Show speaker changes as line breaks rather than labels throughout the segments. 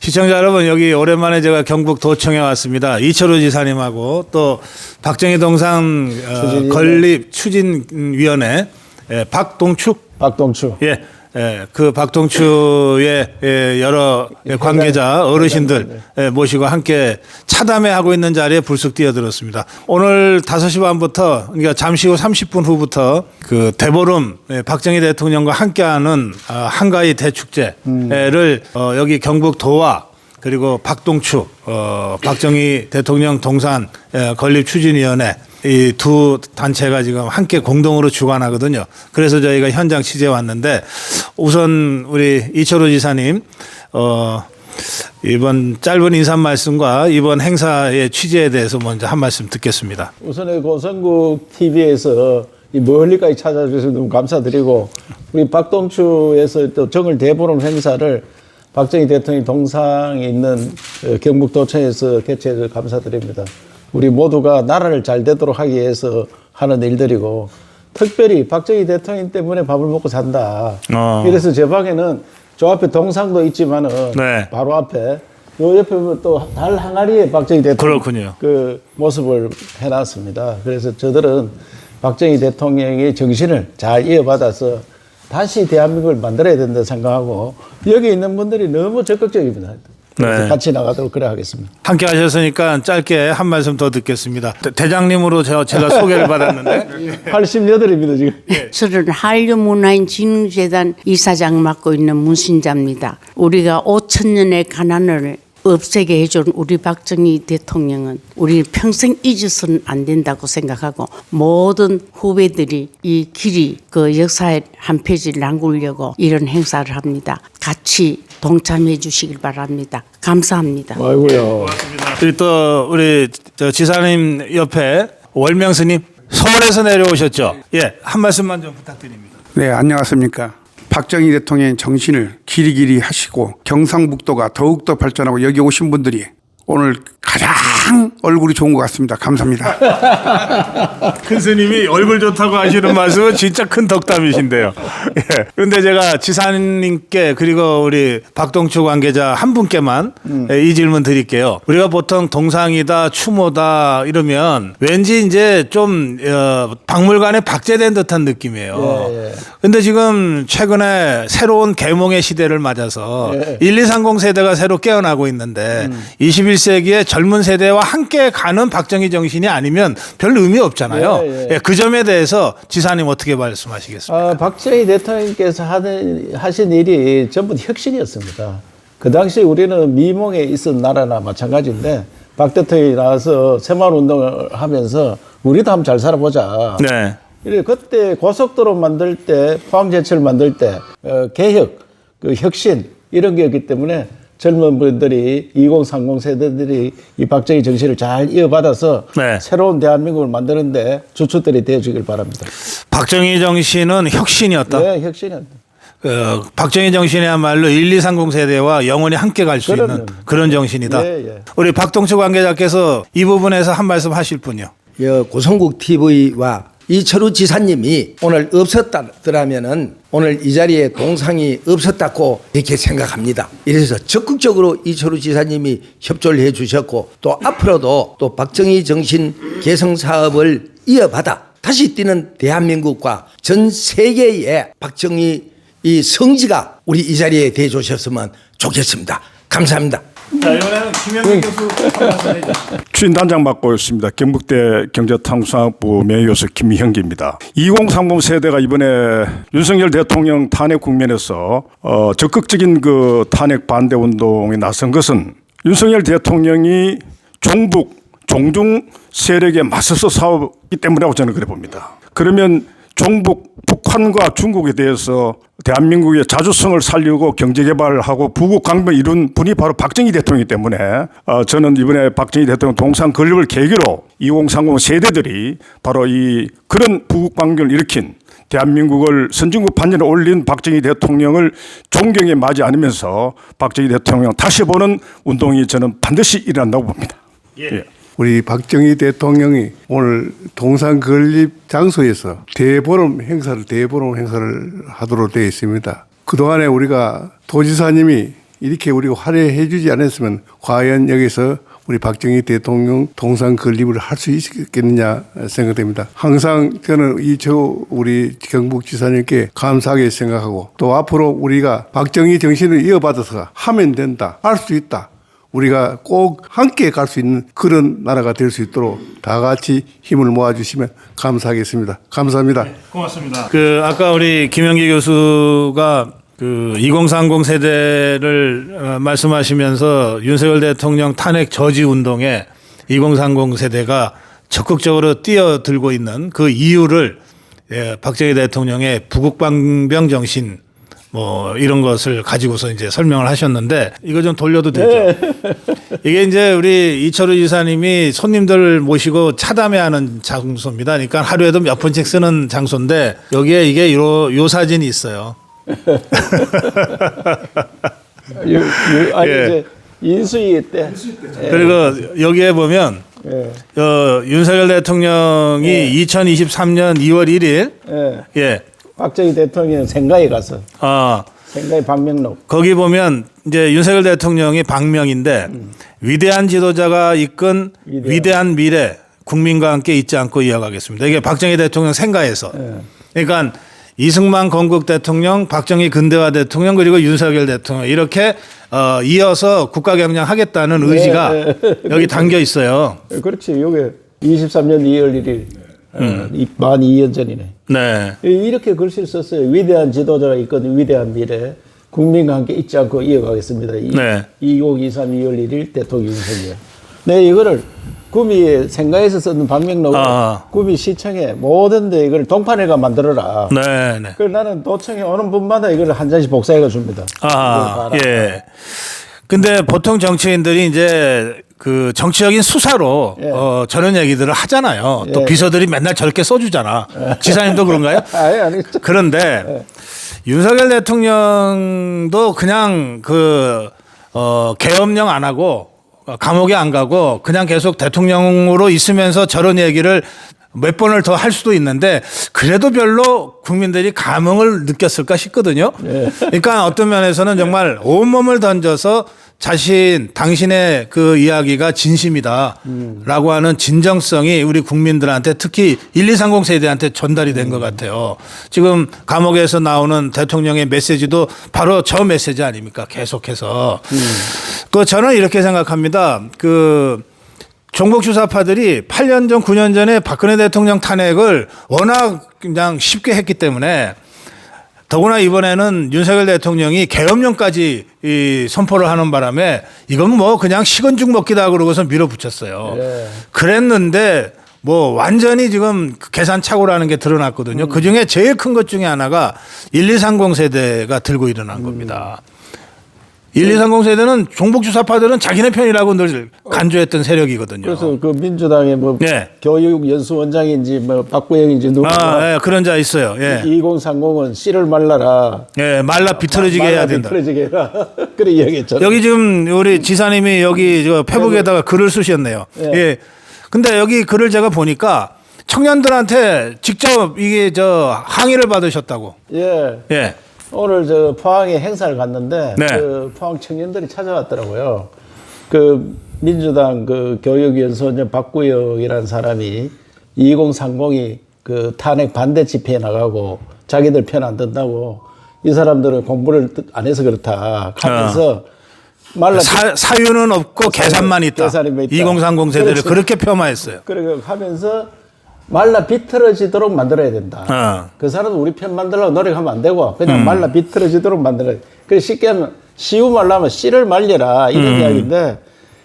시청자 여러분 여기 오랜만에 제가 경북 도청에 왔습니다. 이철우 지사님하고 또 박정희 동상 어. 건립 추진위원회 예, 박동축
박동추.
예, 예, 그 박동추의 예, 여러 예, 관계자 어르신들 예, 모시고 함께 차담회 하고 있는 자리에 불쑥 뛰어들었습니다. 오늘 5시 반부터 그러니까 잠시 후 30분 후부터 그 대보름 예, 박정희 대통령과 함께하는 아, 한가위 대축제를 어, 여기 경북 도와 그리고 박동추 어, 박정희 대통령 동산 예, 건립 추진위원회 이 두 단체가 지금 함께 공동으로 주관하거든요. 그래서 저희가 현장 취재해 왔는데 우선 우리 이철호 지사님 어 이번 짧은 인사 말씀과 이번 행사의 취재에 대해서 먼저 한 말씀 듣겠습니다.
우선에 고성국 TV에서 이 멀리까지 찾아주셔서 너무 감사드리고 우리 박동추에서 또 정을 대보름 행사를 박정희 대통령 동상에 있는 어, 경북도청에서 개최해서 감사드립니다. 우리 모두가 나라를 잘 되도록 하기 위해서 하는 일들이고 특별히 박정희 대통령 때문에 밥을 먹고 산다.
어.
이래서 제 방에는 저 앞에 동상도 있지만은
네.
바로 앞에 요 옆에 보면 또달 항아리에 박정희 대통령
그렇군요.
그 모습을 해놨습니다. 그래서 저들은 박정희 대통령의 정신을 잘 이어받아서 다시 대한민국을 만들어야 된다 생각하고 여기 있는 분들이 너무 적극적입니다.
네.
같이 나가도록 그래 하겠습니다.
함께 하셨으니까 짧게 한 말씀 더 듣겠습니다. 대- 대장님으로 저- 제가 소개를 받았는데
88입니다 지금.
저는 한류문화인진흥재단 이사장 맡고 있는 문신자입니다. 우리가 5천 년의 가난을 없애게 해준 우리 박정희 대통령은 우리 평생 잊어서는 안 된다고 생각하고 모든 후배들이 이 길이 그 역사의 한 페이지를 남기려고 이런 행사를 합니다. 같이 동참해 주시길 바랍니다. 감사합니다.
아이고야.
그리고 또 우리 저 지사님 옆에 월명 스님 서울에서 내려오셨죠? 예, 한 말씀만 좀 부탁드립니다.
네, 안녕하십니까. 박정희 대통령의 정신을 길이길이 하시고 경상북도가 더욱더 발전하고 여기 오신 분들이 오늘 가장 얼굴이 좋은 것 같습니다. 감사합니다.
큰 스님이 얼굴 좋다고 하시는 말씀은 진짜 큰 덕담이신데요. 예. 그런데 제가 지사님께 그리고 우리 박동추 관계자 한 분께만 예, 이 질문 드릴게요. 우리가 보통 동상이다, 추모다 이러면 왠지 이제 좀 어, 박물관에 박제된 듯한 느낌이에요.
예, 예.
근데 지금 최근에 새로운 계몽의 시대를 맞아서
예.
1, 2, 30 세대가 새로 깨어나고 있는데 21세기의 젊은 세대와 함께 가는 박정희 정신이 아니면 별 의미 없잖아요.
예, 예.
예, 그 점에 대해서 지사님 어떻게 말씀하시겠습니까?
아, 박정희 대통령께서 하는, 하신 일이 전부 혁신이었습니다. 그 당시 우리는 미몽에 있었던 나라나 마찬가지인데 박 대통령이 나와서 새마을운동을 하면서 우리도 한번 잘 살아보자.
네.
이래 그때 고속도로 만들 때 포항제철 만들 때 어, 개혁, 그 혁신 이런 게였기 때문에 젊은 분들이 2030 세대들이 이 박정희 정신을 잘 이어받아서
네.
새로운 대한민국을 만드는데 주축들이 되어주길 바랍니다.
박정희 정신은 혁신이었다.
네, 혁신은.
어, 박정희 정신이야말로 1, 2, 30 세대와 영원히 함께 갈 수 있는. 그런 정신이다.
예, 예.
우리 박동수 관계자께서 이 부분에서 한 말씀 하실 분요.
여 고성국 TV와 이철우 지사님이 오늘 없었다더라면은 오늘 이 자리에 동상이 없었다고 이렇게 생각합니다. 이래서 적극적으로 이철우 지사님이 협조를 해 주셨고 또 앞으로도 또 박정희 정신 개성 사업을 이어받아 다시 뛰는 대한민국과 전 세계의 박정희 이 성지가 우리 이 자리에 대해 주셨으면 좋겠습니다. 감사합니다.
자, 이번에는 김현민 교수 한 말씀 해주시죠.
추진단장 맡고 있습니다. 경북대 경제탕수학부 명예교수 김희형기입니다. 2030 세대가 이번에 윤석열 대통령 탄핵 국면에서 어, 적극적인 그 탄핵 반대 운동에 나선 것은 윤석열 대통령이 종북 종중 세력에 맞서서 싸우기 때문이라고 저는 그래 봅니다. 그러면 종북 북 한과 중국에 대해서 대한민국의 자주성을 살리고 경제 개발을 하고 부국 강병 이룬 분이 바로 박정희 대통령이기 때문에 어, 저는 이번에 박정희 대통령 동상 건립을 계기로 2030 세대들이 바로 이 그런 부국 강병을 일으킨 대한민국을 선진국 반열에 올린 박정희 대통령을 존경에 맞이 않으면서 박정희 대통령 다시 보는 운동이 저는 반드시 일어난다고 봅니다.
예.
우리 박정희 대통령이 오늘 동상 건립 장소에서 대보름 행사를 대보름 행사를 하도록 되어 있습니다. 그동안에 우리가 도지사님이 이렇게 우리가 화려해 주지 않았으면 과연 여기서 우리 박정희 대통령 동상 건립을 할 수 있겠느냐 생각됩니다. 항상 저는 이저 우리 경북지사님께 감사하게 생각하고 또 앞으로 우리가 박정희 정신을 이어받아서 하면 된다, 할 수 있다. 우리가 꼭 함께 갈 수 있는 그런 나라가 될 수 있도록 다 같이 힘을 모아주시면 감사하겠습니다. 감사합니다.
고맙습니다. 그 아까 우리 김영기 교수가 그 2030 세대를 어, 말씀하시면서 윤석열 대통령 탄핵 저지 운동에 2030 세대가 적극적으로 뛰어들고 있는 그 이유를 예, 박정희 대통령의 부국방병 정신 뭐 이런 것을 가지고서 이제 설명을 하셨는데 이거 좀 돌려도 되죠? 이게 이제 우리 이철우 지사님이 손님들 모시고 차담회하는 장소입니다. 그러니까 하루에도 몇 번씩 쓰는 장소인데 여기에 이게 요, 요 사진이 있어요.
유, 유, 아니
예.
이제 인수위 때.
그리고 여기에 보면
예.
어, 윤석열 대통령이 2023년 2월 1일
예.
예.
박정희 대통령 생가에 가서
아,
생가에 방명록.
거기 보면 이제 윤석열 대통령이 방명인데 위대한 지도자가 이끈
위대한.
위대한 미래 국민과 함께 잊지 않고 이어가겠습니다. 이게 박정희 대통령 생가에서. 그러니까 이승만 건국 대통령, 박정희 근대화 대통령 그리고 윤석열 대통령 이렇게 어, 이어서 국가 경영하겠다는 의지가 여기 담겨 있어요.
예, 그렇지. 요게 23년 2월 1일. 어, 이- 만 2년 전이네.
네.
이렇게 글씨를 썼어요. 위대한 지도자가 있거든 위대한 미래. 국민과 함께 잊지 않고 이어가겠습니다. 이,
네.
2023 2월 1일 대통령 윤석열. 네, 이거를 구미 생가에서 쓰는 방명록을
아.
구미 시청에 모든 데 이걸 동판회가 만들어라.
네, 네.
그걸 나는 도청에 오는 분마다 이걸 한 잔씩 복사해가 줍니다.
아. 예. 근데 보통 정치인들이 이제 그 정치적인 수사로
예.
어, 저런 얘기들을 하잖아요. 또
예.
비서들이 맨날 저렇게 써주잖아. 지사님도 그런가요?
아니, 아니.
그런데 윤석열 대통령도 그냥 그, 어, 계엄령 안 하고 어, 감옥에 안 가고 그냥 계속 대통령으로 있으면서 저런 얘기를 몇 번을 더 할 수도 있는데 그래도 별로 국민들이 감흥을 느꼈을까 싶거든요. 그러니까 어떤 면에서는 정말 온몸을 던져서 자신 당신의 그 이야기가 진심이다라고 하는 진정성이 우리 국민들한테 특히 1230 세대한테 전달이 된 것 같아요. 지금 감옥에서 나오는 대통령의 메시지도 바로 저 메시지 아닙니까? 계속해서. 그 저는 이렇게 생각합니다. 그 종북 수사파들이 8년 전, 9년 전에 박근혜 대통령 탄핵을 워낙 그냥 쉽게 했기 때문에 더구나 이번에는 윤석열 대통령이 계엄령까지 이 선포를 하는 바람에 이건 뭐 그냥 식은 죽 먹기다 그러고서 밀어붙였어요.
예.
그랬는데 뭐 완전히 지금 그 계산 착오라는 게 드러났거든요. 그 중에 제일 큰 것 중에 하나가 1230 세대가 들고 일어난 겁니다. 1230 세대는 종북주 사파들은 자기네 편이라고 늘 간주했던 세력이거든요.
그래서 그 민주당의 뭐
예.
교육 연수원장인지 뭐 박구영인지 누가
아, 예, 그런 자 있어요. 예.
2030은 씨를 말라라.
예, 말라 비틀어지게 해야 된다.
틀어지게 해라. 그래 이야기했잖아.
여기 지금 우리 지사님이 여기 저 페북에다가 글을 쓰셨네요.
예.
예. 근데 여기 글을 제가 보니까 청년들한테 직접 이게 저 항의를 받으셨다고.
예.
예.
오늘 저 포항에 행사를 갔는데
네.
그 포항 청년들이 찾아왔더라고요. 그 민주당 그 교육연수원장 박구영이라는 사람이 2030이 그 탄핵 반대 집회에 나가고 자기들 편 안 든다고 이 사람들은 공부를 안 해서 그렇다 하면서 말라
아. 사, 사유는 없고 계산만 있다.
계산이 있다.
2030 세대를
그렇지.
그렇게 폄하했어요.
그렇게 하면서 말라 비틀어지도록 만들어야 된다.
어.
그 사람은 우리 편 만들려고 노력하면 안 되고 그냥 말라 비틀어지도록 만들어야 돼. 그래서 쉽게 하면 씨우 말라면 씨를 말려라 이런 이야기인데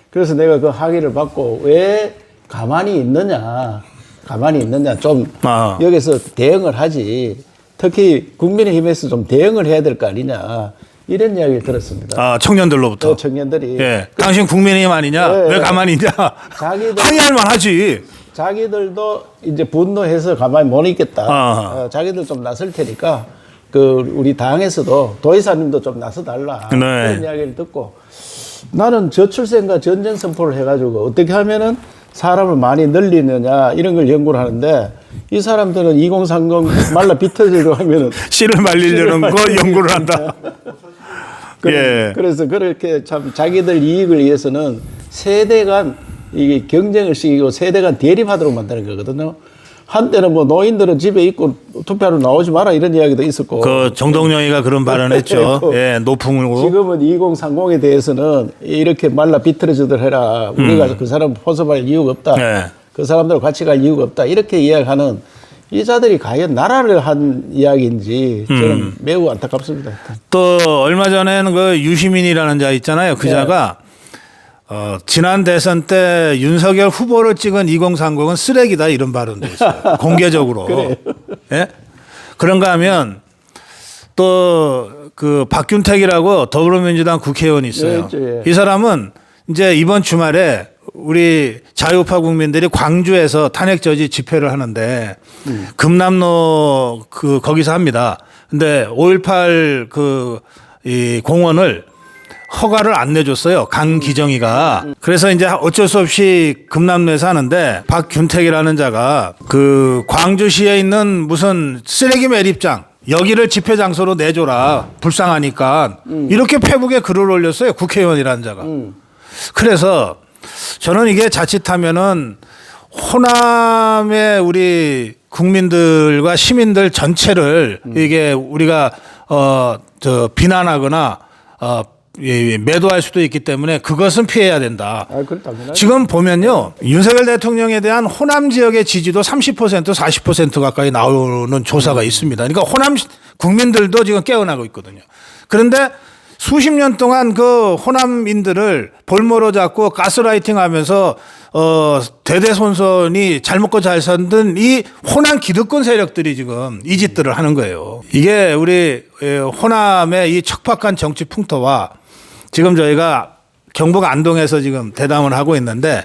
그래서 내가 그 항의를 받고 왜 가만히 있느냐 가만히 있느냐 좀
아.
여기서 대응을 하지 특히 국민의힘에서 좀 대응을 해야 될 거 아니냐 이런 이야기를 들었습니다.
아, 청년들로부터.
그 청년들이
예. 당신 국민의힘 아니냐?
예,
왜
예.
가만히 있냐?
자기들-
항의할 만하지.
자기들도 이제 분노해서 가만히 못 있겠다.
아하.
어, 자기들 좀 나설 테니까 그 우리 당에서도 도의사님도 좀 나서달라.
네.
그런 이야기를 듣고 나는 저출생과 전쟁 선포를 해가지고 어떻게 하면은 사람을 많이 늘리느냐 이런 걸 연구를 하는데 이 사람들은 2030 말라 비틀리려 하면은
씨를 말리려는 거 연구를 한다.
그래,
예.
그래서 그렇게 참 자기들 이익을 위해서는 세대 간 이게 경쟁을 시키고 세대 간 대립하도록 만드는 거거든요. 한때는 뭐 노인들은 집에 있고 투표하러 나오지 마라 이런 이야기도 있었고
그 정동영이가 그런 발언했죠. 예, 노풍으로.
지금은 2030에 대해서는 이렇게 말라 비틀어지들 해라. 우리가 그 사람 포섭할 이유가 없다.
네.
그 사람들 같이 갈 이유가 없다. 이렇게 이야기하는 이 자들이 과연 나라를 한 이야기인지 저는 매우 안타깝습니다.
또 얼마 전에는 그 유시민이라는 자 있잖아요. 그
네.
자가 어, 지난 대선 때 윤석열 후보를 찍은 2030은 쓰레기다 이런 발언도 했어요. 공개적으로. 예? 그런가 하면 또 그 박균택이라고 더불어민주당 국회의원이 있어요.
예, 예.
이 사람은 이제 이번 주말에 우리 자유파 국민들이 광주에서 탄핵 저지 집회를 하는데 금남로 그 거기서 합니다. 근데 5.18 그 이 공원을 허가를 안 내줬어요. 강기정이가. 그래서 이제 어쩔 수 없이 금남로에서 하는데 박균택이라는 자가 그 광주시에 있는 무슨 쓰레기 매립장 여기를 집회 장소로 내줘라. 불쌍하니까. 이렇게 페북에 글을 올렸어요. 국회의원이라는 자가. 그래서 저는 이게 자칫하면은 호남의 우리 국민들과 시민들 전체를 이게 우리가 어 저 비난하거나 어 예, 예, 매도할 수도 있기 때문에 그것은 피해야 된다.
아, 그건 당연하죠.
지금 보면요. 윤석열 대통령에 대한 호남 지역의 지지도 30% 40% 가까이 나오는 조사가 있습니다. 그러니까 호남 국민들도 지금 깨어나고 있거든요. 그런데 수십 년 동안 그 호남인들을 볼모로 잡고 가스라이팅 하면서 어 대대손손이 잘 먹고 잘 살던 이 호남 기득권 세력들이 지금 이 짓들을 하는 거예요. 이게 우리 예, 호남의 이 척박한 정치 풍토와 지금 저희가 경북 안동에서 지금 대담을 하고 있는데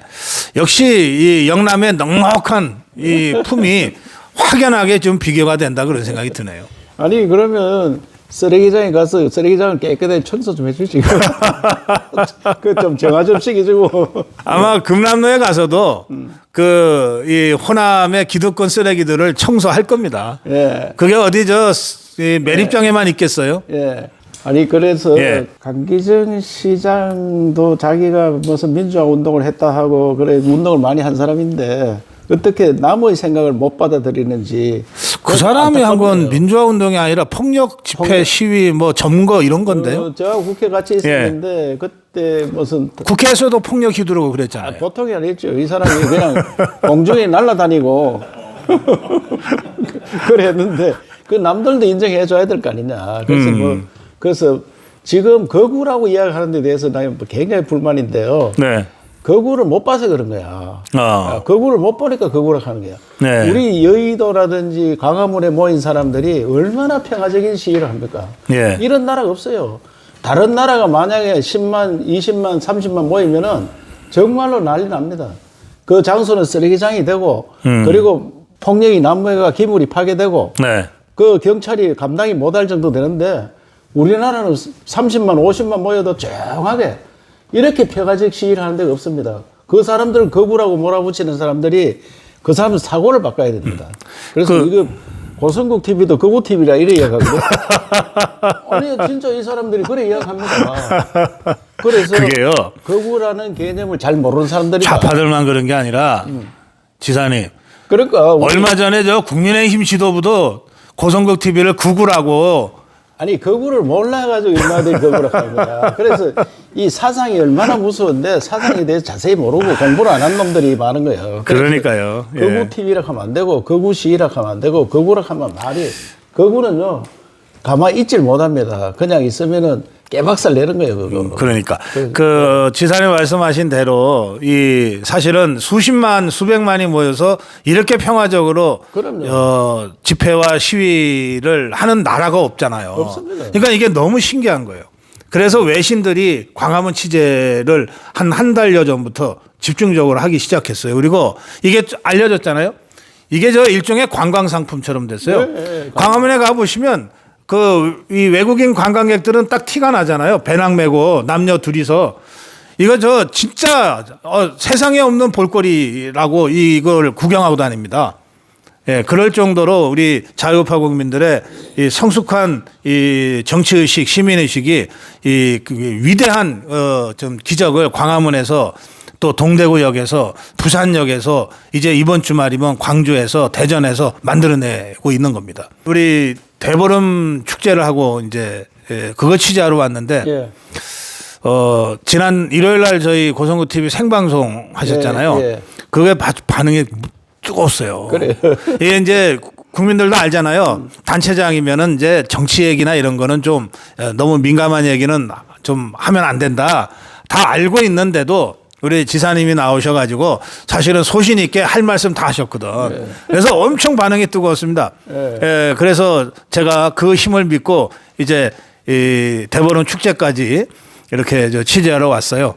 역시 이 영남의 넉넉한 이 품이 확연하게 좀 비교가 된다 그런 생각이 드네요.
아니 그러면 쓰레기장에 가서 쓰레기장을 깨끗하게 청소 좀 해주지. 그 좀 정화 좀 시켜주고.
아마 금남로에 가서도 그이 호남의 기득권 쓰레기들을 청소할 겁니다.
예.
그게 어디 저이 매립장에만 있겠어요?
예. 아니 그래서
예.
강기정 시장도 자기가 무슨 민주화 운동을 했다 하고 그래 운동을 많이 한 사람인데 어떻게 남의 생각을 못 받아들이는지
그 사람이 한 건. 민주화 운동이 아니라 폭력 집회 시위 뭐 점거 이런 건데요.
어, 제가 국회 같이 있었는데 그때 무슨
국회에서도 폭력 휘두르고 그랬잖아요.
보통이 아니었죠. 이 사람이 그냥 공중에 날아다니고 그랬는데 그 남들도 인정해 줘야 될 거 아니냐. 그래서
음.
뭐 그래서 지금 거구라고 이야기하는 데 대해서 나는 굉장히 불만인데요.
네.
거구를 못 봐서 그런 거야.
어.
아, 거구를 못 보니까 거구라고 하는 거야.
네.
우리 여의도라든지 광화문에 모인 사람들이 얼마나 평화적인 시위를 합니까?
예.
이런 나라가 없어요. 다른 나라가 만약에 10만, 20만, 30만 모이면은 정말로 난리 납니다. 그 장소는 쓰레기장이 되고
음.
그리고 폭력이 난무해가 기물이 파괴되고
네.
그 경찰이 감당이 못할 정도 되는데 우리나라는 30만, 50만 모여도 조용하게 이렇게 폐가적 시위를 하는 데가 없습니다. 그 사람들을 거부라고 몰아붙이는 사람들이 그 사람은 사고를 바꿔야 됩니다. 그래서
그-
이거 고성국 TV도 거부 TV라 이래 이야기하거든. 아니 진짜 이 사람들이 그래 이야기합니다. 그래서
그게요.
거부라는 개념을 잘 모르는 사람들이
좌파들만 그런 게 아니라 지사님
그러니까
얼마 전에 저 국민의힘 지도부도 고성국 TV를 구구라고
아니 거구를 몰라가지고 인마들이 거구라 하는 거야. 그래서 이 사상이 얼마나 무서운데 사상에 대해서 자세히 모르고 공부를 안 한 놈들이 많은 거예요.
그러니까요. 예.
거구 TV라 하면 안 되고 거구 시위라 하면 안 되고 거구라 하면 말이 거구는요 가만히 있질 못합니다. 그냥 있으면은 깨박살 내는 거예요 그거.
그러니까 그 지사님 말씀하신 대로 이 사실은 수십만 수백만이 모여서 이렇게 평화적으로
그럼요.
어, 집회와 시위를 하는 나라가 없잖아요.
없습니다.
그러니까 이게 너무 신기한 거예요. 그래서 외신들이 광화문 취재를 한 한 달여 전부터 집중적으로 하기 시작했어요. 그리고 이게 알려졌잖아요. 이게 저 일종의 관광 상품처럼 됐어요.
네,
광화문에 가 보시면 그 이 외국인 관광객들은 딱 티가 나잖아요. 배낭 메고 남녀 둘이서 이거 저 진짜 어, 세상에 없는 볼거리라고 이걸 구경하고 다닙니다. 예, 그럴 정도로 우리 자유파 국민들의 이 성숙한 이 정치 의식, 시민 의식이 이 그 위대한 어좀 기적을 광화문에서 또 동대구역에서 부산역에서 이제 이번 주말이면 광주에서 대전에서 만들어내고 있는 겁니다. 우리 대보름 축제를 하고 이제 예, 그거 취재하러 왔는데
예.
어 지난 일요일 날 저희 고성구 TV 생방송 하셨잖아요.
예, 예.
그게 바- 반응이 뜨거웠어요.
그래요.
이게 이제 국민들도 알잖아요. 단체장이면은 이제 정치 얘기나 이런 거는 좀 어, 너무 민감한 얘기는 좀 하면 안 된다. 다 알고 있는데도 우리 지사님이 나오셔가지고 사실은 소신 있게 할 말씀 다 하셨거든. 그래서 엄청 반응이 뜨거웠습니다. 예, 그래서 제가 그 힘을 믿고 이제 이 대보름 축제까지 이렇게 저 취재하러 왔어요.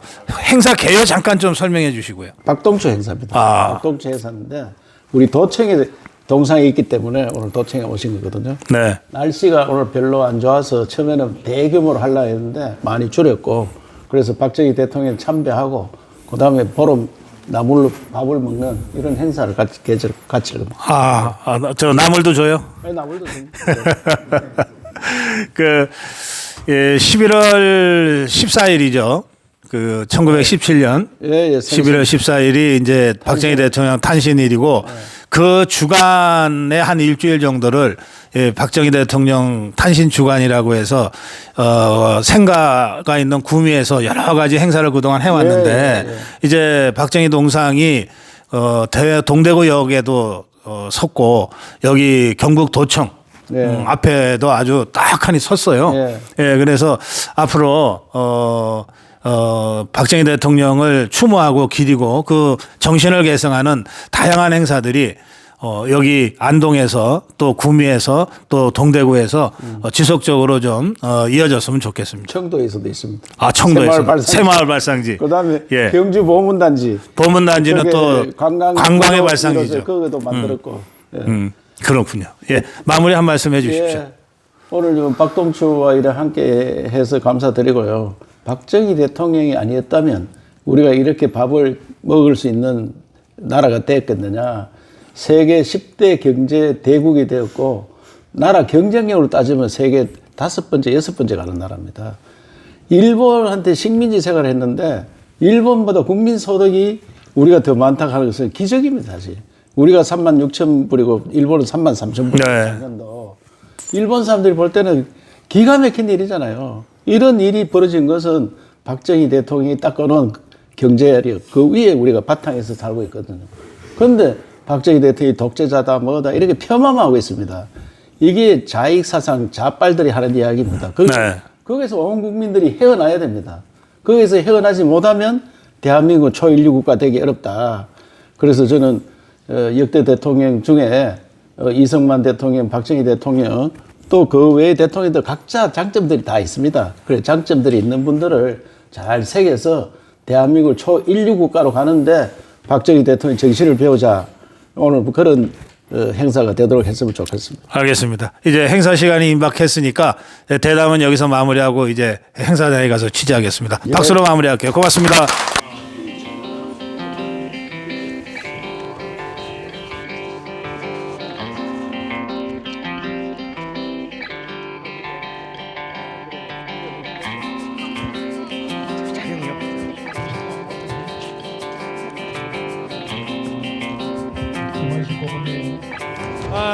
행사 개요 잠깐 좀 설명해 주시고요.
박동초 행사입니다.
아.
박동초 행사인데 우리 도청에 동상이 있기 때문에 오늘 도청에 오신 거거든요.
네.
날씨가 오늘 별로 안 좋아서 처음에는 대규모로 하려 했는데 많이 줄였고 그래서 박정희 대통령 참배하고 그 다음에 보름 나물로 밥을 먹는 이런 행사를 같이 개최 같이.
아, 아, 저 나물도 줘요.
아니, 나물도 좀
그 예, 11월 14일이죠. 그 1917년
예, 예,
11월 14일이 이제 박정희 대통령 탄신일이고 그 주간에 한 일주일 정도를 예, 박정희 대통령 탄신 주간이라고 해서 어, 생가가 있는 구미에서 여러 가지 행사를 그동안 해왔는데
예, 예, 예.
이제 박정희 동상이 어, 대 동대구역에도 어, 섰고 여기 경북 도청
네.
음, 앞에도 아주 딱하니 섰어요.
예.
예, 그래서 앞으로 어, 어, 박정희 대통령을 추모하고 기리고 그 정신을 계승하는 다양한 행사들이 어, 여기 안동에서 또 구미에서 또 동대구에서
음.
어, 지속적으로 좀 어, 이어졌으면 좋겠습니다.
청도에서도 있습니다.
아, 청도에서
새마을 발상지.
새마을 발상지.
그다음에
예.
경주 보문단지
보문단지는 또
관광
관광의 발상지죠.
그것도 만들었고. 예.
음, 그렇군요. 예, 마무리 한 말씀 해주십시오.
예. 오늘 좀 박동추와 이래 함께 해서 감사드리고요. 박정희 대통령이 아니었다면 우리가 이렇게 밥을 먹을 수 있는 나라가 됐겠느냐. 세계 10대 경제 대국이 되었고 나라 경쟁력으로 따지면 세계 다섯 번째, 여섯 번째 가는 나라입니다. 일본한테 식민지 생활을 했는데 일본보다 국민 소득이 우리가 더 많다 하는 것은 기적입니다, 사실. 우리가 3만 6천 불이고 일본은 3만 3천 불.
네.
일본 사람들이 볼 때는 기가 막힌 일이잖아요. 이런 일이 벌어진 것은 박정희 대통령이 닦아놓은 경제력 그 위에 우리가 바탕에서 살고 있거든요. 그런데 박정희 대통령이 독재자다 뭐다 이렇게 폄하하고 있습니다. 이게 자익 사상 자빨들이 하는 이야기입니다. 그,
네.
거기서 온 국민들이 헤어나야 됩니다. 거기서 헤어나지 못하면 대한민국 초인류 국가 되기 어렵다. 그래서 저는 어, 역대 대통령 중에 어, 이승만 대통령, 박정희 대통령 또 그 외의 대통령들 각자 장점들이 다 있습니다. 그래 장점들이 있는 분들을 잘 새겨서 대한민국을 초인류 국가로 가는데 박정희 대통령 정신을 배우자. 오늘 그런 어, 행사가 되도록 했으면 좋겠습니다.
알겠습니다. 이제 행사 시간이 임박했으니까 대담은 여기서 마무리하고 이제 행사장에 가서 취재하겠습니다. 박수로 마무리할게요. 고맙습니다.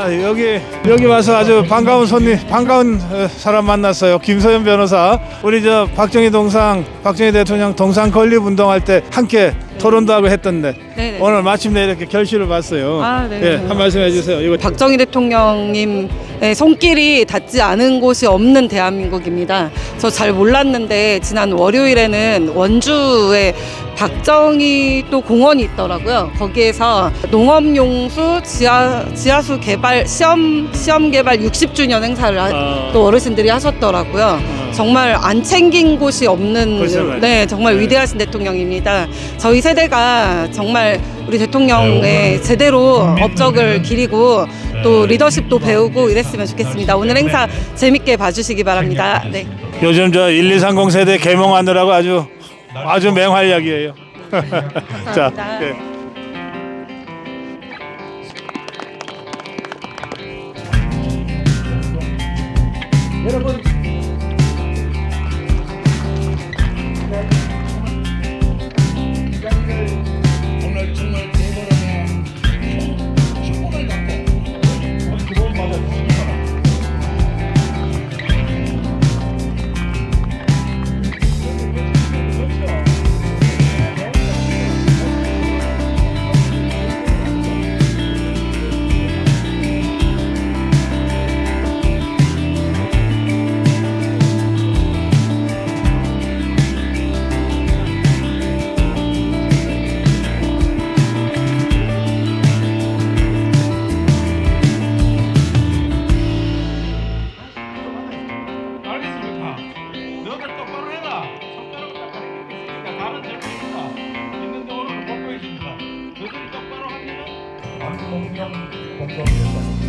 아 여기 여기 와서 아주 반가운 손님 반가운 어, 사람 만났어요 김서연 변호사 우리 저 박정희 동상 박정희 대통령 동상 건립 운동할 때 함께 토론도 하고 했던데
네네.
오늘 마침내 이렇게 결실을 봤어요
아, 네.
예, 한 말씀 해주세요 이거
박정희 대통령님의 손길이 닿지 않은 곳이 없는 대한민국입니다. 저 잘 몰랐는데 지난 월요일에는 원주에 박정희 또 공원이 있더라고요. 거기에서 농업용수 지하 지하수 개발 시험 시험 개발 60주년 행사를 하-
아.
또 어르신들이 하셨더라고요. 정말 안 챙긴 곳이 없는
글쎄 말이야.
네 정말
네.
위대하신 대통령입니다. 저희 세대가 정말 우리 대통령의 제대로 업적을 기리고 또 리더십도 배우고 이랬으면 좋겠습니다. 오늘 행사 재밌게 봐주시기 바랍니다. 네.
요즘 저 1230 세대 개몽하느라고 아주
아주 맹활약이에요. 자,
감사합니다.
네.
여러분
하면은 완공령 공